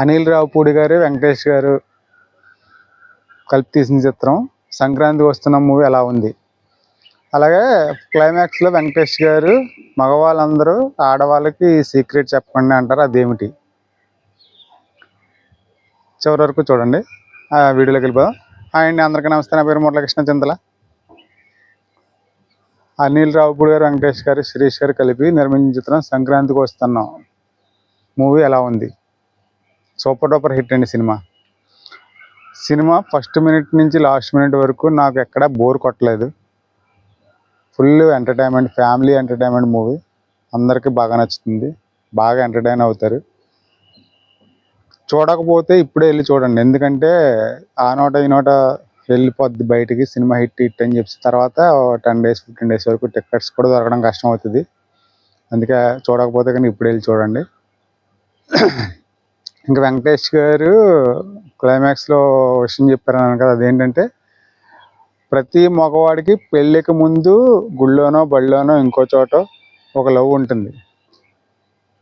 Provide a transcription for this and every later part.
అనిల్ రావుపూడి గారు వెంకటేష్ గారు కలిపి తీసిన చిత్రం. సంక్రాంతి వస్తున్న మూవీ ఎలా ఉంది. అలాగే క్లైమాక్స్లో వెంకటేష్ గారు మగవాళ్ళందరూ ఆడవాళ్ళకి సీక్రెట్ చెప్పండి అంటారు. అదేమిటి? చివరి వరకు చూడండి. ఆ వీడియోలోకి వెళ్ళిపోదాం. అండ్ అందరికీ నమస్తే. నా పేరు మురళకృష్ణ చింతల. అనిల్ రావుపూడి గారు వెంకటేష్ గారు శిరీష్ గారు కలిపి నిర్మించిన చిత్రం సంక్రాంతికి వస్తున్నాం మూవీ ఎలా ఉంది. సూపర్ డూపర్ హిట్ అండి సినిమా. సినిమా ఫస్ట్ మినిట్ నుంచి లాస్ట్ మినిట్ వరకు నాకు ఎక్కడ బోర్ కొట్టలేదు. Full entertainment family entertainment movie. అందరికీ బాగా నచ్చుతుంది. బాగా ఎంటర్టైన్ అవుతారు. చూడకపోతే ఇప్పుడే వెళ్ళి చూడండి. ఎందుకంటే ఆ నోట ఈ నోట వెళ్ళిపోద్ది బయటికి సినిమా హిట్ హిట్ అని చెప్పి. తర్వాత టెన్ డేస్ ఫిఫ్టీన్ డేస్ వరకు టికెట్స్ కూడా దొరకడం కష్టం అవుతుంది అందుకే చూడకపోతే కానీ ఇప్పుడు వెళ్ళి చూడండి. ఇంకా వెంకటేష్ గారు క్లైమాక్స్లో విషయం చెప్పారన్నాను కదా అదేంటంటే ప్రతి మగవాడికి పెళ్ళికి ముందు గుళ్ళోనో బళ్ళోనో ఇంకో చోట ఒక లవ్ ఉంటుంది.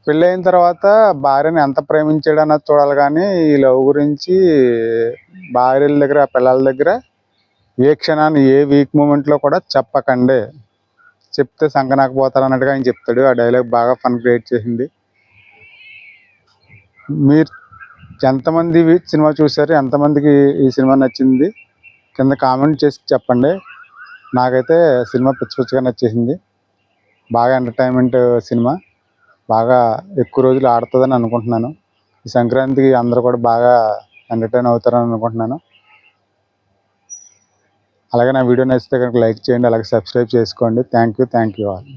పెళ్ళైన తర్వాత భార్యను ఎంత ప్రేమించాడు అన్నది చూడాలి కానీ ఈ లవ్ గురించి భార్యల దగ్గర పిల్లల దగ్గర ఏ క్షణాన్ని ఏ వీక్ మూమెంట్లో కూడా చెప్పకండి. చెప్తే సంకనాకపోతారు అన్నట్టుగా ఆయన చెప్తాడు. ఆ డైలాగ్ బాగా ఫన్ క్రియేట్ చేసింది. మీరు ఎంతమంది సినిమా చూశారు ఎంతమందికి ఈ సినిమా నచ్చింది కింద కామెంట్ చేసి చెప్పండి. నాకైతే సినిమా పిచ్చి పిచ్చిగా నచ్చేసింది. బాగా ఎంటర్టైన్మెంట్ సినిమా. బాగా ఎక్కువ రోజులు ఆడుతుందని అనుకుంటున్నాను. ఈ సంక్రాంతికి అందరూ కూడా బాగా ఎంటర్టైన్ అవుతారని అనుకుంటున్నాను. అలాగే నా వీడియో నచ్చితే కనుక లైక్ చేయండి అలాగే సబ్స్క్రైబ్ చేసుకోండి. Thank you thank you all